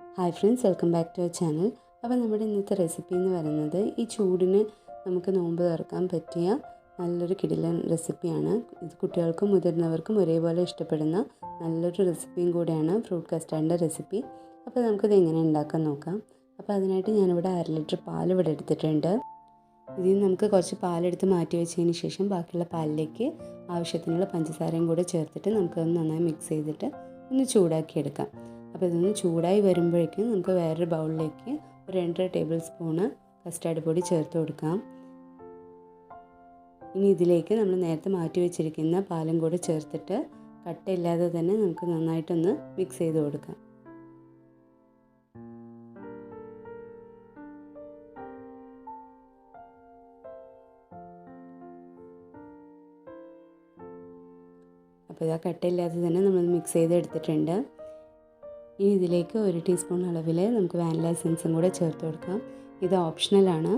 Hi friends welcome back to our channel അപ്പോൾ നമ്മുടെ ഇന്നത്തെ റെസിപ്പി എന്ന് പറയുന്നത് ഈ ചൂടിന് നമുക്ക് നോമ്പ് തുറക്കാൻ പറ്റിയ നല്ലൊരു കിടിലൻ റെസിപ്പിയാണ് ഇത് കുട്ടികൾക്കും മുതിർന്നവർക്കും ഒരേപോലെ ഇഷ്ടപ്പെടുന്ന നല്ലൊരു റെസിപ്പിയും കൂടെയാണ് ഫ്രൂട്ട് കസ്റ്റാർഡിന്റെ റെസിപ്പി അപ്പോൾ നമുക്കിത് എങ്ങനെ ഉണ്ടാക്കാൻ നോക്കാം. അപ്പോൾ അതിനായിട്ട് ഞാനിവിടെ അര ലിറ്റർ പാൽ ഇവിടെ എടുത്തിട്ടുണ്ട്. ഇതിൽ നമുക്ക് കുറച്ച് പാലെടുത്ത് മാറ്റി വെച്ചതിന് ശേഷം ബാക്കിയുള്ള പാലിലേക്ക് ആവശ്യത്തിനുള്ള പഞ്ചസാരയും കൂടെ ചേർത്തിട്ട് നമുക്കത് നന്നായി മിക്സ് ചെയ്തിട്ട് ഒന്ന് ചൂടാക്കി എടുക്കാം അപ്പോൾ ഇതൊന്ന് ചൂടായി വരുമ്പോഴേക്കും നമുക്ക് വേറൊരു ബൗളിലേക്ക് ഒരു രണ്ടര ടേബിൾ സ്പൂണ് കസ്റ്റാർഡ് പൊടി ചേർത്ത് കൊടുക്കാം. ഇനി ഇതിലേക്ക് നമ്മൾ നേരത്തെ മാറ്റി വെച്ചിരിക്കുന്ന പാലും കൂടി ചേർത്തിട്ട് കട്ടയില്ലാതെ തന്നെ നമുക്ക് നന്നായിട്ടൊന്ന് മിക്സ് ചെയ്ത് കൊടുക്കാം. അപ്പോൾ ഇതാ കട്ടയില്ലാതെ തന്നെ നമ്മൾ മിക്സ് ചെയ്ത് എടുത്തിട്ടുണ്ട് ഇനി ഇതിലേക്ക് ഒരു ടീസ്പൂൺ അളവിൽ നമുക്ക് വാനില എസൻസും കൂടെ ചേർത്ത് കൊടുക്കാം. ഇത് ഓപ്ഷണലാണ്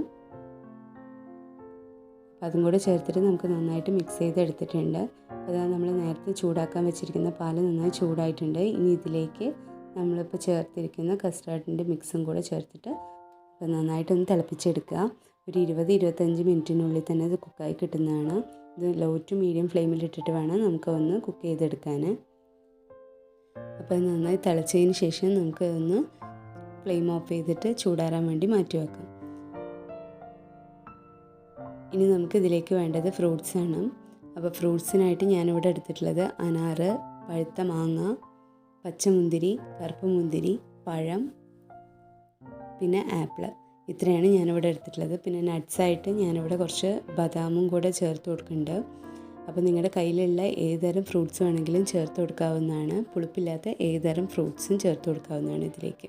അതും കൂടെ ചേർത്തിട്ട് നമുക്ക് നന്നായിട്ട് മിക്സ് ചെയ്തെടുത്തിട്ടുണ്ട്. അപ്പോൾ നമ്മൾ നേരത്തെ ചൂടാക്കാൻ വെച്ചിരിക്കുന്ന പാൽ നന്നായി ചൂടായിട്ടുണ്ട്. ഇനി ഇതിലേക്ക് നമ്മളിപ്പോൾ ചേർത്തിരിക്കുന്ന കസ്റ്റാർഡിന്റെ മിക്സും കൂടെ ചേർത്തിട്ട് അപ്പോൾ നന്നായിട്ടൊന്ന് തിളപ്പിച്ചെടുക്കുക. ഒരു ഇരുപത് ഇരുപത്തഞ്ച് മിനിറ്റിനുള്ളിൽ തന്നെ ഇത് കുക്കായി കിട്ടുന്നതാണ്. ഇത് ലോ ടു മീഡിയം ഫ്ലെയിമിലിട്ടിട്ട് വേണം നമുക്ക് ഒന്ന് കുക്ക് ചെയ്തെടുക്കാൻ. അപ്പോൾ നന്നായി തിളച്ചതിന് ശേഷം നമുക്ക് ഒന്ന് ഫ്ലെയിം ഓഫ് ചെയ്തിട്ട് ചൂടാറാൻ വേണ്ടി മാറ്റി വെക്കാം. ഇനി നമുക്ക് ഇതിലേക്ക് വേണ്ടത് ഫ്രൂട്ട്സ് ആണ്. അപ്പോൾ ഫ്രൂട്ട്സിനായിട്ട് ഞാനിവിടെ എടുത്തിട്ടുള്ളത് അനാറ് പഴുത്ത മാങ്ങ പച്ചമുന്തിരി കറുപ്പ് മുന്തിരി പഴം പിന്നെ ആപ്പിൾ ഇത്രയാണ് ഞാനിവിടെ എടുത്തിട്ടുള്ളത്. പിന്നെ നട്ട്സായിട്ട് ഞാനിവിടെ കുറച്ച് ബദാമും കൂടെ ചേർത്ത് കൊടുക്കുന്നുണ്ട്. അപ്പോൾ നിങ്ങളുടെ കയ്യിലുള്ള ഏതുതരം ഫ്രൂട്ട്സ് വേണമെങ്കിലും ചേർത്ത് കൊടുക്കാവുന്നതാണ്. പുളിപ്പില്ലാത്ത ഏതുതരം ഫ്രൂട്ട്സും ചേർത്ത് കൊടുക്കാവുന്നതാണ് ഇതിലേക്ക്.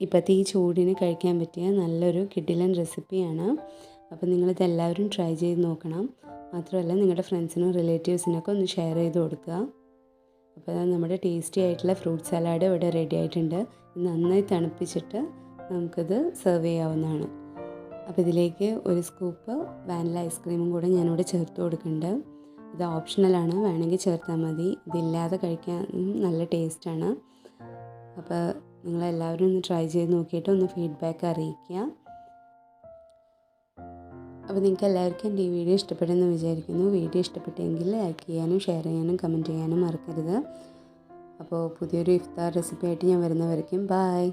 ഇപ്പോഴത്തെ ഈ ചൂടിന് കഴിക്കാൻ പറ്റിയ നല്ലൊരു കിഡിലൻ റെസിപ്പിയാണ്. അപ്പോൾ നിങ്ങളിതെല്ലാവരും ട്രൈ ചെയ്ത് നോക്കണം. മാത്രമല്ല നിങ്ങളുടെ ഫ്രണ്ട്സിനും റിലേറ്റീവ്സിനൊക്കെ ഒന്ന് ഷെയർ ചെയ്ത് കൊടുക്കുക അപ്പോൾ നമ്മുടെ ടേസ്റ്റി ആയിട്ടുള്ള ഫ്രൂട്ട് സലാഡ് ഇവിടെ റെഡി ആയിട്ടുണ്ട്. നന്നായി തണുപ്പിച്ചിട്ട് നമുക്കിത് സെർവ് ചെയ്യാവുന്നതാണ്. അപ്പോൾ ഇതിലേക്ക് ഒരു സ്കൂപ്പ് വാനില ഐസ്ക്രീമും കൂടെ ഞാനിവിടെ ചേർത്ത് കൊടുക്കുന്നുണ്ട്. ഇത് ഓപ്ഷണലാണ് വേണമെങ്കിൽ ചേർത്താൽ മതി. ഇതില്ലാതെ കഴിക്കാൻ നല്ല ടേസ്റ്റാണ് അപ്പോൾ നിങ്ങളെല്ലാവരും ഒന്ന് ട്രൈ ചെയ്ത് നോക്കിയിട്ട് ഒന്ന് ഫീഡ്ബാക്ക് അറിയിക്കുക. അപ്പോൾ നിങ്ങൾക്ക് എല്ലാവർക്കും എന്റെ ഈ വീഡിയോ ഇഷ്ടപ്പെടുമെന്ന് വിചാരിക്കുന്നു. വീഡിയോ ഇഷ്ടപ്പെട്ടെങ്കിൽ ലൈക്ക് ചെയ്യാനും ഷെയർ ചെയ്യാനും കമന്റ് ചെയ്യാനും മറക്കരുത്. അപ്പോൾ പുതിയൊരു ഇഫ്താർ റെസിപ്പി ആയിട്ട് ഞാൻ വരുന്നവരേക്കും ബായ്